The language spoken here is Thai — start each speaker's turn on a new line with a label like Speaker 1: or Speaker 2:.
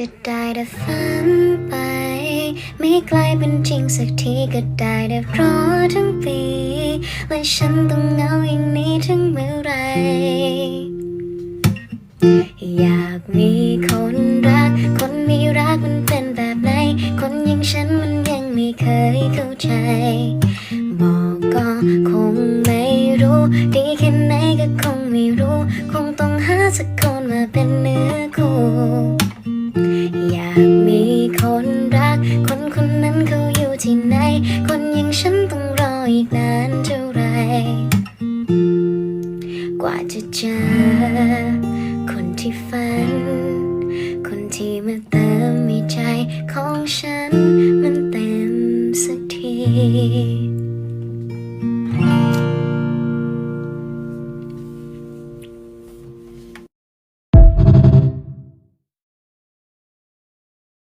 Speaker 1: ก็ได้แต่ฝันไป ไม่กลายเป็นจริงสักทีก็ได้แต่รอทั้งปีและฉันต้องเหงาอย่างนี้ถึงเมื่อไร อยากมีคนรัก คนมีรักมันเป็นแบบไหน คนอย่างฉันมันยังไม่เคยเข้าใจ บอกก็คงไม่รู้ ดีแค่ไหนก็คงไม่รู้ คงต้องหาสักคนมาเป็นเนื้อ มีคนรัก คนคนนั้นเขาอยู่ที่ไหน คนอย่างฉันต้องรออีกนานเท่าไร กว่าจะเจอ คนที่ฝัน คนที่มาเติมมีใจของฉันมันเต็มสักที